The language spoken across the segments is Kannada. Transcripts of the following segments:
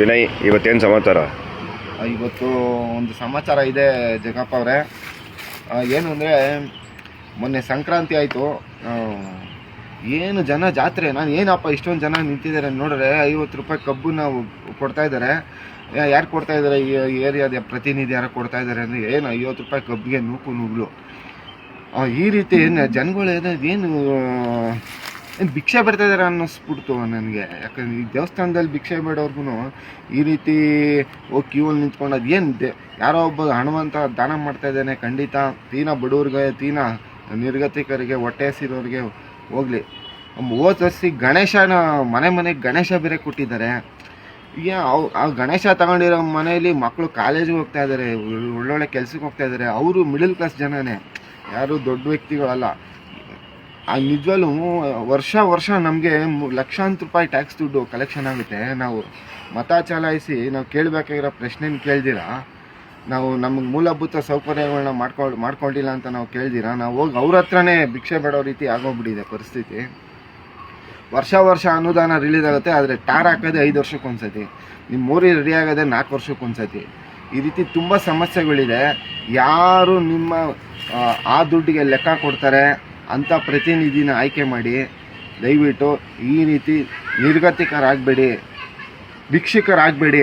ವಿನಯ್, ಇವತ್ತೇನು ಸಮಾಚಾರ? ಇವತ್ತು ಒಂದು ಸಮಾಚಾರ ಇದೆ ಜಗಪ್ಪ ಅವರೇ. ಏನು ಅಂದರೆ, ಮೊನ್ನೆ ಸಂಕ್ರಾಂತಿ ಆಯಿತು. ಏನು ಜನ ಜಾತ್ರೆ, ನಾನು ಏನಪ್ಪ ಇಷ್ಟೊಂದು ಜನ ನಿಂತಿದ್ದಾರೆ ನೋಡಿದ್ರೆ ಐವತ್ತು ರೂಪಾಯಿ ಕಬ್ಬು ನಾವು ಕೊಡ್ತಾ ಇದ್ದಾರೆ. ಯಾರು ಕೊಡ್ತಾ ಇದ್ದಾರೆ? ಈ ಏರಿಯಾದ ಪ್ರತಿನಿಧಿ ಯಾರು ಕೊಡ್ತಾ ಇದ್ದಾರೆ ಅಂದರೆ, ಏನು ಐವತ್ತು ರೂಪಾಯಿ ಕಬ್ಬಿಗೆ ನೂಕು ನುಗ್ಲು. ಈ ರೀತಿ ಏನು ಜನಗಳು ಏನು ಭಿಕ್ಷೆ ಬರ್ತಾ ಇದ್ದಾರೆ ಅನ್ನಿಸ್ಬಿಡ್ತು ನನಗೆ. ಯಾಕಂದ್ರೆ ಈ ದೇವಸ್ಥಾನದಲ್ಲಿ ಭಿಕ್ಷೆ ಬೇಡೋರ್ಗು ಈ ರೀತಿ ಹೋಗಿ ಕ್ಯೂವಲ್ಲಿ ನಿಂತ್ಕೊಂಡು ಅದು ಏನು ಯಾರೋ ಒಬ್ಬ ಹಣವಂತ ದಾನ ಮಾಡ್ತಾ ಇದ್ದಾನೆ, ಖಂಡಿತ ತೀನ ಬಡವ್ರಿಗೆ, ತೀನ ನಿರ್ಗತಿಕರಿಗೆ, ಹೊಟ್ಟೆ ಹಸಿರೋರಿಗೆ ಹೋಗ್ಲಿ. ಹೋದ ವರ್ಷಿ ಗಣೇಶನ ಮನೆ ಮನೆಗೆ ಗಣೇಶ ಬೇರೆ ಕೊಟ್ಟಿದ್ದಾರೆ. ಈಗ ಅವ್ ಆ ಗಣೇಶ ತಗೊಂಡಿರೋ ಮನೆಯಲ್ಲಿ ಮಕ್ಕಳು ಕಾಲೇಜಿಗೆ ಹೋಗ್ತಾ ಇದ್ದಾರೆ ಒಳ್ಳೊಳ್ಳೆ ಕೆಲ್ಸಕ್ಕೆ ಹೋಗ್ತಾ ಇದ್ದಾರೆ ಅವರು ಮಿಡಲ್ ಕ್ಲಾಸ್ ಜನನೇ. ಯಾರು ದೊಡ್ಡ ವ್ಯಕ್ತಿಗಳಲ್ಲ. ನಿಜವಾಗ್ಲೂ ವರ್ಷ ವರ್ಷ ನಮಗೆ ಲಕ್ಷಾಂತರ ರೂಪಾಯಿ ಟ್ಯಾಕ್ಸ್ ದುಡ್ಡು ಕಲೆಕ್ಷನ್ ಆಗುತ್ತೆ. ನಾವು ಮತ ಚಲಾಯಿಸಿ ನಾವು ಕೇಳಬೇಕಾಗಿರೋ ಪ್ರಶ್ನೆನ ಕೇಳ್ದಿರಾ? ನಾವು ನಮಗೆ ಮೂಲಭೂತ ಸೌಕರ್ಯಗಳನ್ನ ಮಾಡ್ಕೊಂಡು ಮಾಡ್ಕೊಂಡಿಲ್ಲ ಅಂತ ನಾವು ಕೇಳ್ದಿರ? ನಾವು ಹೋಗಿ ಅವ್ರ ಹತ್ರನೇ ಭಿಕ್ಷೆ ಬೇಡೋ ರೀತಿ ಆಗೋಗ್ಬಿಟ್ಟಿದೆ ಪರಿಸ್ಥಿತಿ. ವರ್ಷ ವರ್ಷ ಅನುದಾನ ರಿಲೀಸ್ ಆಗುತ್ತೆ ಆದರೆ ಟಾರ್ ಹಾಕೋದೆ ಐದು ವರ್ಷಕ್ಕೊಂದ್ಸತಿ ನಿಮ್ಮ ಮೂರಿ ರೆಡಿ ಆಗೋದೆ ನಾಲ್ಕು ವರ್ಷಕ್ಕೊಂದ್ಸತಿ ಈ ರೀತಿ ತುಂಬ ಸಮಸ್ಯೆಗಳಿದೆ. ಯಾರು ನಿಮ್ಮ ಆ, ಆ ದುಡ್ಡಿಗೆ ಲೆಕ್ಕ ಕೊಡ್ತಾರೆ? ಅಂಥ ಪ್ರತಿನಿಧಿನ ಆಯ್ಕೆ ಮಾಡಿ ದಯವಿಟ್ಟು ಈ ರೀತಿ ನಿರ್ಗತಿಕರಾಗಬೇಡಿ, ಭಿಕ್ಷುಕರಾಗಬೇಡಿ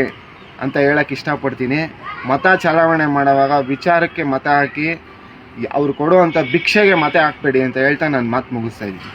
ಅಂತ ಹೇಳಕ್ಕೆ ಇಷ್ಟಪಡ್ತೀನಿ. ಮತ ಚಲಾವಣೆ ಮಾಡುವಾಗ ವಿಚಾರಕ್ಕೆ ಮತ ಹಾಕಿ, ಅವ್ರು ಕೊಡುವಂಥ ಭಿಕ್ಷೆಗೆ ಮತ ಹಾಕಬೇಡಿ ಅಂತ ಹೇಳ್ತಾ ನಾನು ಮಾತು ಮುಗಿಸ್ತಾ ಇದ್ದೀನಿ.